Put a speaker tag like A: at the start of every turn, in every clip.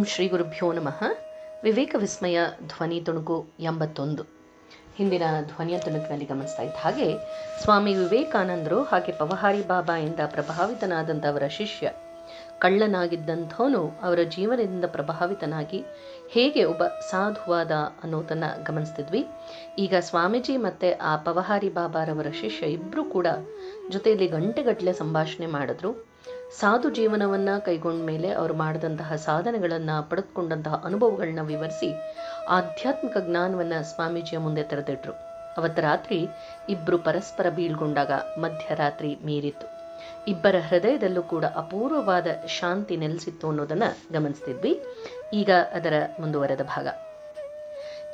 A: ಓಂ ಶ್ರೀ ಗುರುಭ್ಯೋ ನಮಃ. ವಿವೇಕ ವಿಸ್ಮಯ ಧ್ವನಿ ತುಣುಕು ಎಂಬತ್ತೊಂದು. ಹಿಂದಿನ ಧ್ವನಿಯ ತುಣುಕಿನಲ್ಲಿ ಗಮನಿಸ್ತಾ ಇದ್ದ ಹಾಗೆ ಸ್ವಾಮಿ ವಿವೇಕಾನಂದರು ಹಾಗೆ ಪವಹಾರಿ ಬಾಬಾ ಎಂದ ಪ್ರಭಾವಿತನಾದಂಥ ಅವರ ಶಿಷ್ಯ, ಕಳ್ಳನಾಗಿದ್ದಂಥವನು ಅವರ ಜೀವನದಿಂದ ಪ್ರಭಾವಿತನಾಗಿ ಹೇಗೆ ಒಬ್ಬ ಸಾಧುವಾದ ಅನ್ನೋದನ್ನು ಗಮನಿಸ್ತಿದ್ವಿ. ಈಗ ಸ್ವಾಮೀಜಿ ಮತ್ತೆ ಆ ಪವಹಾರಿ ಬಾಬಾರವರ ಶಿಷ್ಯ ಇಬ್ಬರೂ ಕೂಡ ಜೊತೆಯಲ್ಲಿ ಗಂಟೆಗಟ್ಟಲೆ ಸಂಭಾಷಣೆ ಮಾಡಿದ್ರು. ಸಾಧು ಜೀವನವನ್ನ ಕೈಗೊಂಡ ಮೇಲೆ ಅವರು ಮಾಡಿದಂತಹ ಸಾಧನೆಗಳನ್ನ ಪಡೆದುಕೊಂಡಂತಹ ಅನುಭವಗಳನ್ನ ವಿವರಿಸಿ ಆಧ್ಯಾತ್ಮಿಕ ಜ್ಞಾನವನ್ನ ಸ್ವಾಮೀಜಿಯ ಮುಂದೆ ತೆರೆದಿಟ್ರು. ಅವತ್ತ ರಾತ್ರಿ ಇಬ್ರು ಪರಸ್ಪರ ಬೀಳ್ಗೊಂಡಾಗ ಮಧ್ಯರಾತ್ರಿ ಮೀರಿತ್ತು. ಇಬ್ಬರ ಹೃದಯದಲ್ಲೂ ಕೂಡ ಅಪೂರ್ವವಾದ ಶಾಂತಿ ನೆಲೆಸಿತ್ತು ಅನ್ನೋದನ್ನ ಗಮನಿಸ್ತಿದ್ವಿ. ಈಗ ಅದರ ಮುಂದುವರೆದ ಭಾಗ.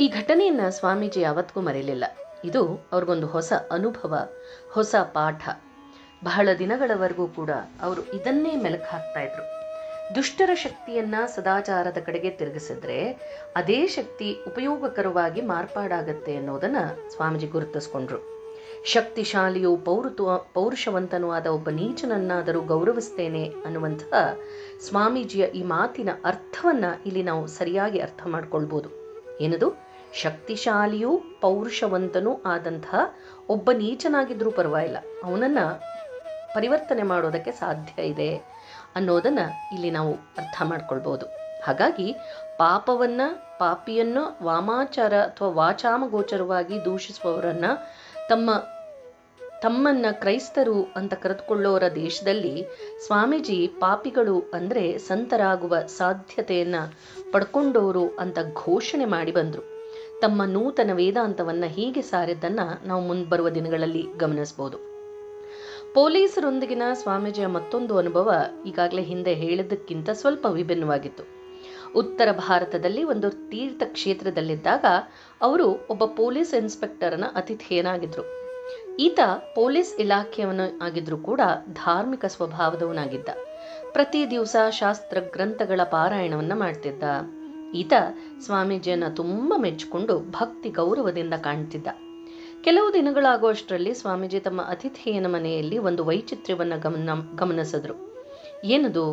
A: ಈ ಘಟನೆಯನ್ನ ಸ್ವಾಮೀಜಿ ಯಾವತ್ತಿಗೂ ಮರೆಯಲಿಲ್ಲ. ಇದು ಅವ್ರಿಗೊಂದು ಹೊಸ ಅನುಭವ, ಹೊಸ ಪಾಠ. ಬಹಳ ದಿನಗಳವರೆಗೂ ಕೂಡ ಅವರು ಇದನ್ನೇ ಮೆಲುಕು ಹಾಕ್ತಾ ಇದ್ರು. ದುಷ್ಟರ ಶಕ್ತಿಯನ್ನ ಸದಾಚಾರದ ಕಡೆಗೆ ತಿರುಗಿಸಿದ್ರೆ ಅದೇ ಶಕ್ತಿ ಉಪಯೋಗಕರವಾಗಿ ಮಾರ್ಪಾಡಾಗತ್ತೆ ಅನ್ನೋದನ್ನ ಸ್ವಾಮೀಜಿ ಗುರುತಿಸ್ಕೊಂಡ್ರು. ಶಕ್ತಿಶಾಲಿಯು ಪೌರುತ್ವ, ಪೌರುಷವಂತನೂ ಆದ ಒಬ್ಬ ನೀಚನನ್ನಾದರೂ ಗೌರವಿಸ್ತೇನೆ ಅನ್ನುವಂತಹ ಸ್ವಾಮೀಜಿಯ ಈ ಮಾತಿನ ಅರ್ಥವನ್ನ ಇಲ್ಲಿ ನಾವು ಸರಿಯಾಗಿ ಅರ್ಥ ಮಾಡ್ಕೊಳ್ಬೋದು. ಏನದು? ಶಕ್ತಿಶಾಲಿಯೂ ಪೌರುಷವಂತನೂ ಆದಂತಹ ಒಬ್ಬ ನೀಚನಾಗಿದ್ರೂ ಪರವಾಗಿಲ್ಲ. ಅವನನ್ನ ಪರಿವರ್ತನೆ ಮಾಡೋದಕ್ಕೆ ಸಾಧ್ಯ ಇದೆ ಅನ್ನೋದನ್ನು ಇಲ್ಲಿ ನಾವು ಅರ್ಥ ಮಾಡ್ಕೊಳ್ಬೋದು. ಹಾಗಾಗಿ ಪಾಪವನ್ನ, ಪಾಪಿಯನ್ನು, ವಾಮಾಚಾರ ಅಥವಾ ವಾಚಾಮಗೋಚರವಾಗಿ ದೂಷಿಸುವವರನ್ನು ತಮ್ಮ, ತಮ್ಮನ್ನ ಕ್ರೈಸ್ತರು ಅಂತ ಕರೆದುಕೊಳ್ಳೋರ ದೇಶದಲ್ಲಿ ಸ್ವಾಮೀಜಿ ಪಾಪಿಗಳು ಅಂದರೆ ಸಂತರಾಗುವ ಸಾಧ್ಯತೆಯನ್ನು ಪಡ್ಕೊಂಡವರು ಅಂತ ಘೋಷಣೆ ಮಾಡಿ ಬಂದರು. ತಮ್ಮ ನೂತನ ವೇದಾಂತವನ್ನು ಹೀಗೆ ಸಾರಿದ್ದನ್ನು ನಾವು ಮುಂಬರುವ ದಿನಗಳಲ್ಲಿ ಗಮನಿಸಬಹುದು ಪೊಲೀಸರೊಂದಿಗಿನ ಸ್ವಾಮೀಜಿಯ ಮತ್ತೊಂದು ಅನುಭವ ಈಗಾಗಲೇ ಹಿಂದೆ ಹೇಳಿದ್ದಕ್ಕಿಂತ ಸ್ವಲ್ಪ ವಿಭಿನ್ನವಾಗಿತ್ತು. ಉತ್ತರ ಭಾರತದಲ್ಲಿ ಒಂದು ತೀರ್ಥ ಕ್ಷೇತ್ರದಲ್ಲಿದ್ದಾಗ ಅವರು ಒಬ್ಬ ಪೊಲೀಸ್ ಇನ್ಸ್ಪೆಕ್ಟರ್ನ ಅತಿಥಿಯನಾಗಿದ್ರು. ಈತ ಪೊಲೀಸ್ ಇಲಾಖೆಯವನು ಆಗಿದ್ರು ಕೂಡ ಧಾರ್ಮಿಕ ಸ್ವಭಾವದವನಾಗಿದ್ದ. ಪ್ರತಿ ದಿವಸ ಶಾಸ್ತ್ರ ಗ್ರಂಥಗಳ ಪಾರಾಯಣವನ್ನ ಮಾಡ್ತಿದ್ದ. ಈತ ಸ್ವಾಮೀಜಿಯನ್ನ ತುಂಬಾ ಮೆಚ್ಚಿಕೊಂಡು ಭಕ್ತಿ ಗೌರವದಿಂದ ಕಾಣ್ತಿದ್ದ. ಕೆಲವು ದಿನಗಳಾಗುವಷ್ಟರಲ್ಲಿ ಸ್ವಾಮೀಜಿ ತಮ್ಮ ಅತಿಥಿಯನ ಮನೆಯಲ್ಲಿ ಒಂದು ವೈಚಿತ್ರ್ಯವನ್ನ ಗಮನ, ಗಮನಿಸಿದ್ರು. ಏನದು?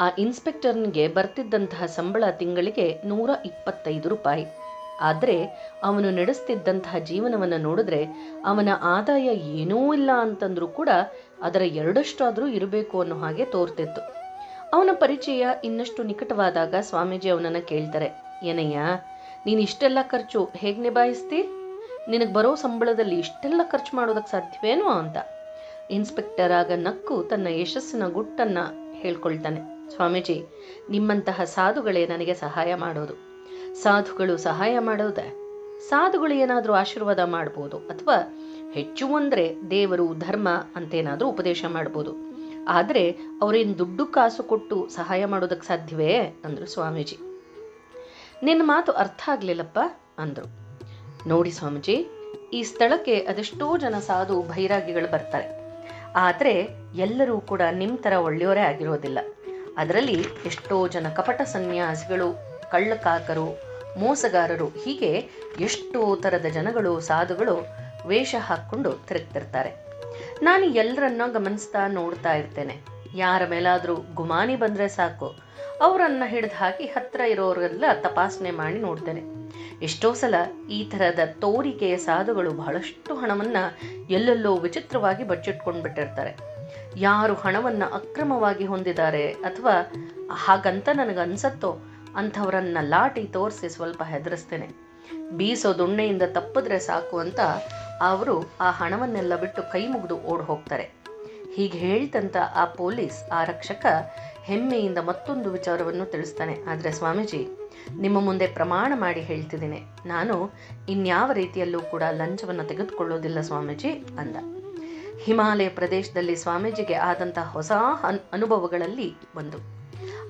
A: ಆ ಇನ್ಸ್ಪೆಕ್ಟರ್ನಿಗೆ ಬರ್ತಿದ್ದಂತಹ ಸಂಬಳ ತಿಂಗಳಿಗೆ ನೂರ ಇಪ್ಪತ್ತೈದು ರೂಪಾಯಿ. ಆದರೆ ಅವನು ನಡೆಸ್ತಿದ್ದಂತಹ ಜೀವನವನ್ನು ನೋಡಿದ್ರೆ ಅವನ ಆದಾಯ ಏನೂ ಇಲ್ಲ ಅಂತಂದ್ರೂ ಕೂಡ ಅದರ ಎರಡಷ್ಟಾದರೂ ಇರಬೇಕು ಅನ್ನೋ ಹಾಗೆ ತೋರ್ತಿತ್ತು. ಅವನ ಪರಿಚಯ ಇನ್ನಷ್ಟು ನಿಕಟವಾದಾಗ ಸ್ವಾಮೀಜಿ ಅವನನ್ನು ಕೇಳ್ತಾರೆ, ಏನಯ್ಯ, ನೀನು ಇಷ್ಟೆಲ್ಲ ಖರ್ಚು ಹೇಗೆ ನಿಭಾಯಿಸ್ತಿ ನಿನಗೆ ಬರೋ ಸಂಬಳದಲ್ಲಿ ಇಷ್ಟೆಲ್ಲ ಖರ್ಚು ಮಾಡೋದಕ್ಕೆ ಸಾಧ್ಯವೇನೋ ಅಂತ. ಇನ್ಸ್ಪೆಕ್ಟರ್ ಆಗ ನಕ್ಕು ತನ್ನ ಯಶಸ್ಸಿನ ಗುಟ್ಟನ್ನು ಹೇಳ್ಕೊಳ್ತಾನೆ. ಸ್ವಾಮೀಜಿ, ನಿಮ್ಮಂತಹ ಸಾಧುಗಳೇ ನನಗೆ ಸಹಾಯ ಮಾಡೋದು. ಸಾಧುಗಳು ಸಹಾಯ ಮಾಡೋದೆ. ಸಾಧುಗಳು ಏನಾದರೂ ಆಶೀರ್ವಾದ ಮಾಡ್ಬೋದು ಅಥವಾ ಹೆಚ್ಚು ಅಂದರೆ ದೇವರು ಧರ್ಮ ಅಂತೇನಾದರೂ ಉಪದೇಶ ಮಾಡ್ಬೋದು. ಆದರೆ ಅವರೇನು ದುಡ್ಡು ಕಾಸು ಕೊಟ್ಟು ಸಹಾಯ ಮಾಡೋದಕ್ಕೆ ಸಾಧ್ಯವೇ? ಅಂದರು ಸ್ವಾಮೀಜಿ. ನಿನ್ನ ಮಾತು ಅರ್ಥ ಆಗಲಿಲ್ಲಪ್ಪ, ಅಂದ್ರು. ನೋಡಿ ಸ್ವಾಮೀಜಿ, ಈ ಸ್ಥಳಕ್ಕೆ ಅದೆಷ್ಟೋ ಜನ ಸಾಧು ಭೈರಾಗಿಗಳು ಬರ್ತಾರೆ. ಆದ್ರೆ ಎಲ್ಲರೂ ಕೂಡ ನಿಮ್ಮ ತರ ಒಳ್ಳೆಯವರೇ ಆಗಿರೋದಿಲ್ಲ. ಅದರಲ್ಲಿ ಎಷ್ಟೋ ಜನ ಕಪಟ ಸನ್ಯಾಸಿಗಳು, ಕಳ್ಳಕಾಕರು, ಮೋಸಗಾರರು, ಹೀಗೆ ಎಷ್ಟೋ ಥರದ ಜನಗಳು, ಸಾಧುಗಳು ವೇಷ ಹಾಕ್ಕೊಂಡು ತಿರುಗ್ತಿರ್ತಾರೆ. ನಾನು ಎಲ್ಲರನ್ನ ಗಮನಿಸ್ತಾ ನೋಡ್ತಾ ಇರ್ತೇನೆ. ಯಾರ ಮೇಲಾದರೂ ಗುಮಾನಿ ಬಂದ್ರೆ ಸಾಕು. ಅವರನ್ನ ಹಿಡಿದು ಹಾಕಿ ಹತ್ರ ಇರೋರೆಲ್ಲ ತಪಾಸಣೆ ಮಾಡಿ ನೋಡ್ತೇನೆ. ಎಷ್ಟೋ ಸಲ ಈ ಥರದ ತೋರಿಕೆಯ ಸಾಧುಗಳು ಬಹಳಷ್ಟು ಹಣವನ್ನ ಎಲ್ಲೆಲ್ಲೋ ವಿಚಿತ್ರವಾಗಿ ಬಚ್ಚಿಟ್ಕೊಂಡು ಬಿಟ್ಟಿರ್ತಾರೆ. ಯಾರು ಹಣವನ್ನ ಅಕ್ರಮವಾಗಿ ಹೊಂದಿದ್ದಾರೆ ಅಥವಾ ಹಾಗಂತ ನನಗೆ ಅನ್ಸತ್ತೋ ಅಂಥವರನ್ನ ಲಾಟಿ ತೋರಿಸಿ ಸ್ವಲ್ಪ ಹೆದರಿಸ್ತೇನೆ. ಬೀಸೋ ದೊಣ್ಣೆಯಿಂದ ತಪ್ಪಿದ್ರೆ ಸಾಕು ಅಂತ ಅವರು ಆ ಹಣವನ್ನೆಲ್ಲ ಬಿಟ್ಟು ಕೈ ಮುಗಿದು ಓಡ್ ಹೋಗ್ತಾರೆ. ಹೀಗೆ ಹೇಳ್ತಂತ ಆ ಪೊಲೀಸ್ ಆರಕ್ಷಕ ಹೆಮ್ಮೆಯಿಂದ ಮತ್ತೊಂದು ವಿಚಾರವನ್ನು ತಿಳಿಸ್ತಾನೆ. ಆದರೆ ಸ್ವಾಮೀಜಿ, ನಿಮ್ಮ ಮುಂದೆ ಪ್ರಮಾಣ ಮಾಡಿ ಹೇಳ್ತಿದ್ದೇನೆ. ನಾನು ಇನ್ಯಾವ ರೀತಿಯಲ್ಲೂ ಕೂಡ ಲಂಚವನ್ನು ತೆಗೆದುಕೊಳ್ಳೋದಿಲ್ಲ ಸ್ವಾಮೀಜಿ, ಅಂದ. ಹಿಮಾಲಯ ಪ್ರದೇಶದಲ್ಲಿ ಸ್ವಾಮೀಜಿಗೆ ಆದಂತಹ ಹೊಸ ಅನ್- ಅನುಭವಗಳಲ್ಲಿ ಒಂದು.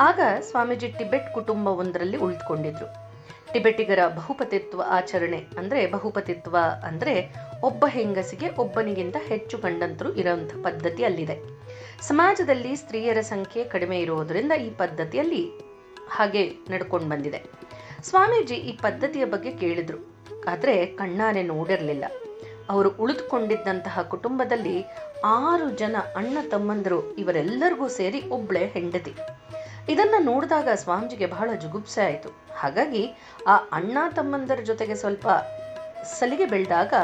A: ಆಗ ಸ್ವಾಮೀಜಿ ಟಿಬೆಟ್ ಕುಟುಂಬವೊಂದರಲ್ಲಿ ಉಳಿದುಕೊಂಡಿದ್ರು. ಟಿಬೆಟಿಗರ ಬಹುಪತಿತ್ವ ಆಚರಣೆ ಅಂದರೆ ಬಹುಪತಿತ್ವ ಅಂದ್ರೆ ಒಬ್ಬ ಹೆಂಗಸಿಗೆ ಒಬ್ಬನಿಗಿಂತ ಹೆಚ್ಚು ಗಂಡಂತರು ಇರುವಂಥ ಪದ್ಧತಿ ಅಲ್ಲಿದೆ. ಸಮಾಜದಲ್ಲಿ ಸ್ತ್ರೀಯರ ಸಂಖ್ಯೆ ಕಡಿಮೆ ಇರುವುದರಿಂದ ಈ ಪದ್ಧತಿಯಲ್ಲಿ ಹಾಗೆ ನಡ್ಕೊಂಡು ಬಂದಿದೆ. ಸ್ವಾಮೀಜಿ ಈ ಪದ್ಧತಿಯ ಬಗ್ಗೆ ಕೇಳಿದ್ರು. ಆದರೆ ಕಣ್ಣಾರೆ ನೋಡಿರಲಿಲ್ಲ. ಅವರು ಉಳಿದುಕೊಂಡಿದ್ದಂತಹ ಕುಟುಂಬದಲ್ಲಿ ಆರು ಜನ ಅಣ್ಣ ತಮ್ಮಂದರು ಇವರೆಲ್ಲರಿಗೂ ಸೇರಿ ಒಬ್ಳೆ ಹೆಂಡತಿ. ಇದನ್ನ ನೋಡಿದಾಗ ಸ್ವಾಮೀಜಿಗೆ ಬಹಳ ಜುಗುಪ್ಸೆ ಆಯಿತು. ಹಾಗಾಗಿ ಆ ಅಣ್ಣ ತಮ್ಮಂದರ ಜೊತೆಗೆ ಸ್ವಲ್ಪ ಸಲಿಗೆ ಬೆಳೆದಾಗ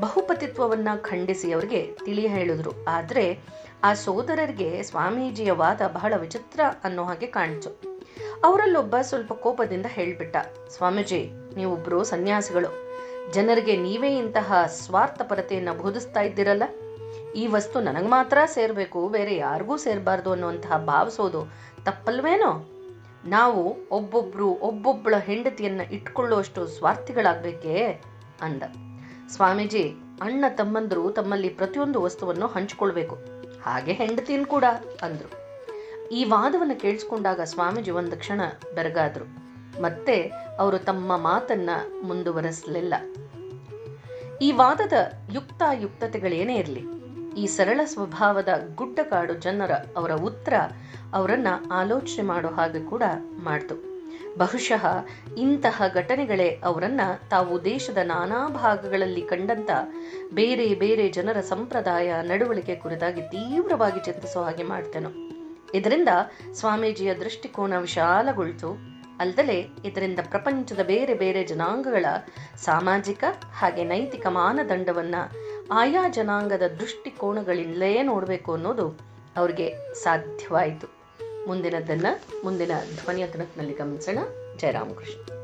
A: ಬಹುಪತಿತ್ವವನ್ನು ಖಂಡಿಸಿ ಅವರಿಗೆ ತಿಳಿ ಹೇಳಿದ್ರು. ಆದರೆ ಆ ಸೋದರರಿಗೆ ಸ್ವಾಮೀಜಿಯ ವಾದ ಬಹಳ ವಿಚಿತ್ರ ಅನ್ನೋ ಹಾಗೆ ಕಾಣಿಸು ಅವರಲ್ಲೊಬ್ಬ ಸ್ವಲ್ಪ ಕೋಪದಿಂದ ಹೇಳಿಬಿಟ್ಟ, ಸ್ವಾಮೀಜಿ ನೀವೊಬ್ಬರು ಸನ್ಯಾಸಿಗಳು. ಜನರಿಗೆ ನೀವೇ ಇಂತಹ ಸ್ವಾರ್ಥಪರತೆಯನ್ನು ಬೋಧಿಸ್ತಾ ಇದ್ದೀರಲ್ಲ? ಈ ವಸ್ತು ನನಗೆ ಮಾತ್ರ ಸೇರಬೇಕು, ಬೇರೆ ಯಾರಿಗೂ ಸೇರಬಾರ್ದು ಅನ್ನುವಂತಹ ಭಾವಿಸೋದು ತಪ್ಪಲ್ವೇನೋ? ನಾವು ಒಬ್ಬೊಬ್ಬರು ಒಬ್ಬೊಬ್ಬಳ ಹೆಂಡತಿಯನ್ನು ಇಟ್ಕೊಳ್ಳುವಷ್ಟು ಸ್ವಾರ್ಥಿಗಳಾಗ್ಬೇಕೇ? ಅಂದ. ಸ್ವಾಮೀಜಿ, ಅಣ್ಣ ತಮ್ಮಂದರು ತಮ್ಮಲ್ಲಿ ಪ್ರತಿಯೊಂದು ವಸ್ತುವನ್ನು ಹಂಚಿಕೊಳ್ಬೇಕು. ಹಾಗೆ ಹೆಂಡತಿನ್ ಕೂಡ, ಅಂದ್ರು. ಈ ವಾದವನ್ನು ಕೇಳಿಸ್ಕೊಂಡಾಗ ಸ್ವಾಮೀಜಿ ಒಂದು ಕ್ಷಣ ಬೆರಗಾದ್ರು. ಮತ್ತೆ ಅವರು ತಮ್ಮ ಮಾತನ್ನ ಮುಂದುವರೆಸಲಿಲ್ಲ. ಈ ವಾದದ ಯುಕ್ತಾಯುಕ್ತತೆಗಳೇನೇ ಇರಲಿ, ಈ ಸರಳ ಸ್ವಭಾವದ ಗುಡ್ಡಗಾಡು ಜನರ ಅವರ ಉತ್ತರ ಅವರನ್ನ ಆಲೋಚನೆ ಮಾಡೋ ಹಾಗೆ ಕೂಡ ಮಾಡ್ತು. ಬಹುಶಃ ಇಂತಹ ಘಟನೆಗಳೇ ಅವರನ್ನ ತಾವು ದೇಶದ ನಾನಾ ಭಾಗಗಳಲ್ಲಿ ಕಂಡಂತ ಬೇರೆ ಬೇರೆ ಜನರ ಸಂಪ್ರದಾಯ ನಡವಳಿಕೆ ಕುರಿತಾಗಿ ತೀವ್ರವಾಗಿ ಚಿಂತಿಸುವ ಹಾಗೆ ಮಾಡ್ತೇನೋ. ಇದರಿಂದ ಸ್ವಾಮೀಜಿಯ ದೃಷ್ಟಿಕೋನ ವಿಶಾಲಗೊಳ್ತು. ಅಲ್ಲದೆ ಇದರಿಂದ ಪ್ರಪಂಚದ ಬೇರೆ ಬೇರೆ ಜನಾಂಗಗಳ ಸಾಮಾಜಿಕ ಹಾಗೆ ನೈತಿಕ ಮಾನದಂಡವನ್ನ ಆಯಾ ಜನಾಂಗದ ದೃಷ್ಟಿಕೋನಗಳಿಂದಲೇ ನೋಡಬೇಕು ಅನ್ನೋದು ಅವ್ರಿಗೆ ಸಾಧ್ಯವಾಯಿತು. ಮುಂದಿನದನ್ನ ಮುಂದಿನ ಧ್ವನಿಯ ತುಣುಕಿನಲ್ಲಿ ಗಮನಿಸೋಣ. ಜಯರಾಮಕೃಷ್ಣ